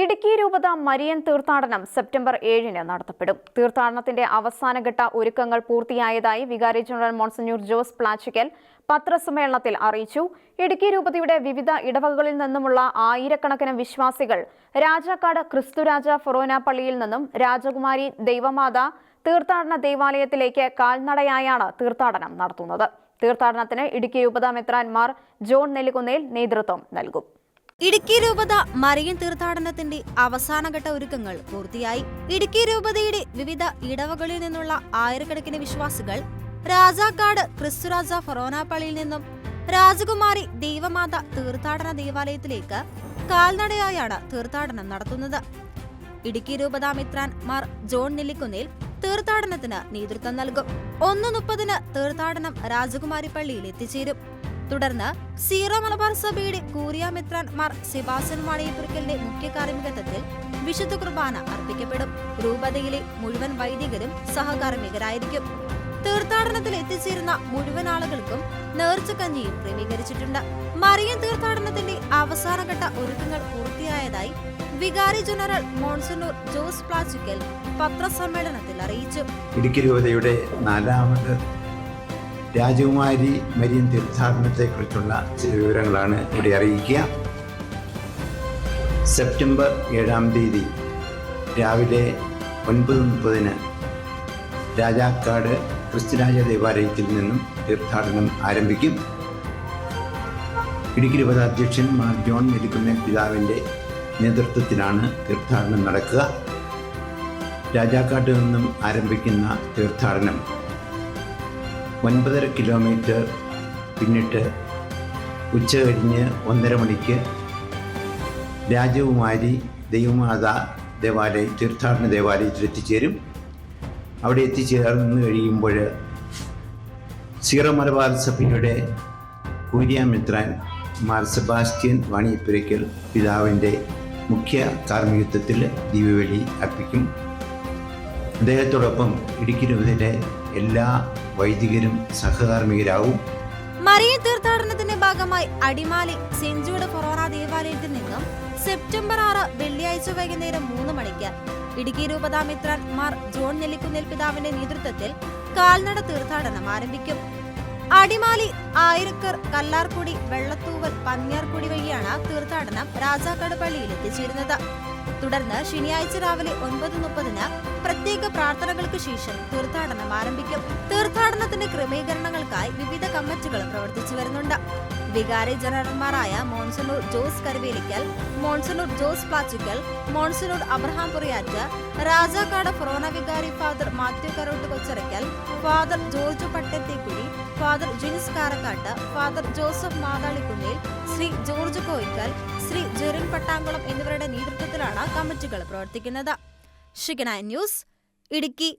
ഇടുക്കി രൂപത മരിയൻ തീർത്ഥാടനം സെപ്റ്റംബർ ഏഴിന് നടത്തപ്പെടും. തീർത്ഥാടനത്തിന്റെ അവസാനഘട്ട ഒരുക്കങ്ങൾ പൂർത്തിയായതായി വികാരി ജനറൽ മോൺസന്യൂർ ജോസ് പ്ലാച്ചിക്കൽ പത്രസമ്മേളനത്തിൽ അറിയിച്ചു. ഇടുക്കി രൂപതയുടെ വിവിധ ഇടവകകളിൽ നിന്നുമുള്ള ആയിരക്കണക്കിന് വിശ്വാസികൾ രാജാക്കാട് ക്രിസ്തുരാജ ഫൊറോന പള്ളിയിൽ നിന്നും രാജകുമാരി ദൈവമാത തീർത്ഥാടന ദേവാലയത്തിലേക്ക് കാൽനടയായാണ് തീർത്ഥാടനം നടത്തുന്നത്. തീർത്ഥാടനത്തിന് ഇടുക്കി രൂപത മെത്രാൻമാർ ജോൺ നെല്ലിക്കുന്നേൽ നേതൃത്വം നൽകും. ഇടുക്കി രൂപത മറിയൻ തീർത്ഥാടനത്തിന്റെ അവസാനഘട്ട ഒരുക്കങ്ങൾ പൂർത്തിയായി. ഇടുക്കി രൂപതയുടെ വിവിധ ഇടവകളിൽ നിന്നുള്ള ആയിരക്കണക്കിന് വിശ്വാസികൾ രാജാക്കാട് ക്രിസ്തുരാജ ഫറോനാപ്പള്ളിയിൽ നിന്നും രാജകുമാരി ദൈവമാത തീർത്ഥാടന ദേവാലയത്തിലേക്ക് കാൽനടയായാണ് തീർത്ഥാടനം നടത്തുന്നത്. ഇടുക്കി രൂപതാ മിത്രാൻ മാർ ജോൺ നെല്ലിക്കുന്നിൽ തീർത്ഥാടനത്തിന് നേതൃത്വം നൽകും. ഒന്ന് മുപ്പതിന് തീർത്ഥാടനം രാജകുമാരി പള്ളിയിൽ എത്തിച്ചേരും. തുടർന്ന് സീറോ മലബാർ സഭയുടെ കൂറിയ മിത്രാൻ മാർ സെബാസ്റ്റ്യൻ വാടയപ്പുരക്കലിന്റെ മുഖ്യ കാർമ്മികത്വത്തിൽ വിശുദ്ധ കുർബാന അർപ്പിക്കപ്പെടും. രൂപതയിലെ മുഴുവൻ വൈദികരും സഹകാർമ്മികരായിരിക്കും. തീർത്ഥാടനത്തിൽ എത്തിച്ചേരുന്ന മുഴുവൻ ആളുകൾക്കും നേർച്ചക്കഞ്ഞിയും ക്രമീകരിച്ചിട്ടുണ്ട്. മറിയൻ തീർത്ഥാടനത്തിന്റെ അവസാനഘട്ട ഒരുക്കങ്ങൾ പൂർത്തിയായതായി വികാരി ജനറൽ മോൺസനൂർ ജോസ് പ്ലാച്ചിക്കൽ പത്രസമ്മേളനത്തിൽ അറിയിച്ചു. ഇടുക്കി രൂപതയുടെ നാലാമത് രാജകുമാരി മരിയൻ തീർത്ഥാടനത്തെക്കുറിച്ചുള്ള ചില വിവരങ്ങളാണ് ഇവിടെ അറിയിക്കുക. സെപ്റ്റംബർ ഏഴാം തീയതി രാവിലെ ഒൻപത് മുപ്പതിന് രാജാക്കാട് ക്രിസ്തുരാജ ദേവാലയത്തിൽ നിന്നും തീർത്ഥാടനം ആരംഭിക്കും. ഇടുക്കി രൂപതാധ്യക്ഷൻ മാർ ജോൺ നെല്ലിക്കുന്ന പിതാവിന്റെ നേതൃത്വത്തിലാണ് തീർത്ഥാടനം നടക്കുക. രാജാക്കാട്ട് നിന്നും ആരംഭിക്കുന്ന തീർത്ഥാടനം ഒൻപതര കിലോമീറ്റർ പിന്നിട്ട് ഉച്ച കഴിഞ്ഞ് ഒന്നര മണിക്ക് രാജകുമാരി ദൈവമാതാ ദേവാലയം തീർത്ഥാടന ദേവാലയത്തിൽ എത്തിച്ചേരും. അവിടെ എത്തിച്ചേർന്ന് കഴിയുമ്പോൾ സീറോ മലബാർ സഭയുടെ കൂര്യാമിത്രാൻ മാർ സെബാസ്റ്റ്യൻ വാണിയപ്പുരയ്ക്കൽ പിതാവിന്റെ മുഖ്യ കാർമ്മികത്വത്തിൽ ദീപവലി അർപ്പിക്കും. അദ്ദേഹത്തോടൊപ്പം ഇടുക്കി രൂപതയിലെ എല്ലാ വൈദികരും സഹകാർമ്മികരാവും. മറിയൻ തീർത്ഥാടനത്തിന്റെ ഭാഗമായി അടിമാലി ജൂഡ് ഫൊറോറ ദേവാലയത്തിൽ നിന്നും സെപ്റ്റംബർ ആറ് വെള്ളിയാഴ്ച വൈകുന്നേരം മൂന്ന് മണിക്ക് ഇടുക്കി രൂപതാമിത്രൻ മാർ ജോൺ നെല്ലിക്കുന്നേൽ പിതാവിന്റെ നേതൃത്വത്തിൽ കാൽനട തീർത്ഥാടനം ആരംഭിക്കും. അടിമാലി ആയിരക്കർ കല്ലാർക്കുടി വെള്ളത്തൂവൽ പന്നിയാർക്കുടി വഴിയാണ് തീർത്ഥാടനം രാജാക്കാട് പള്ളിയിൽ എത്തിച്ചേരുന്നത്. തുടർന്ന് ശനിയാഴ്ച രാവിലെ ഒൻപത് മുപ്പതിന് പ്രത്യേക പ്രാർത്ഥനകൾക്ക് ശേഷം തീർത്ഥാടനം ആരംഭിക്കും. തീർത്ഥാടനത്തിന്റെ ക്രമീകരണങ്ങൾക്കായി വിവിധ കമ്മിറ്റികൾ പ്രവർത്തിച്ചു വരുന്നുണ്ട്. വികാരി ജനറൽമാരായ monsignor Jose Karuvelikkal monsignor Jose Plachikkal monsignor Abraham Puriyattu Rajakkad forane വികാരി father Mathew Karottu Kocharackal father George Pattathekuzhy father Jins Karakkattu father Joseph Mathalikunnil Sri George Koickal Sri Jerin Pattankulam എന്നിവരുടെ നേതൃത്വത്തിലാണ് കമ്മിറ്റികൾ പ്രവർത്തിക്കുന്നത്. Shekinah news Idukki.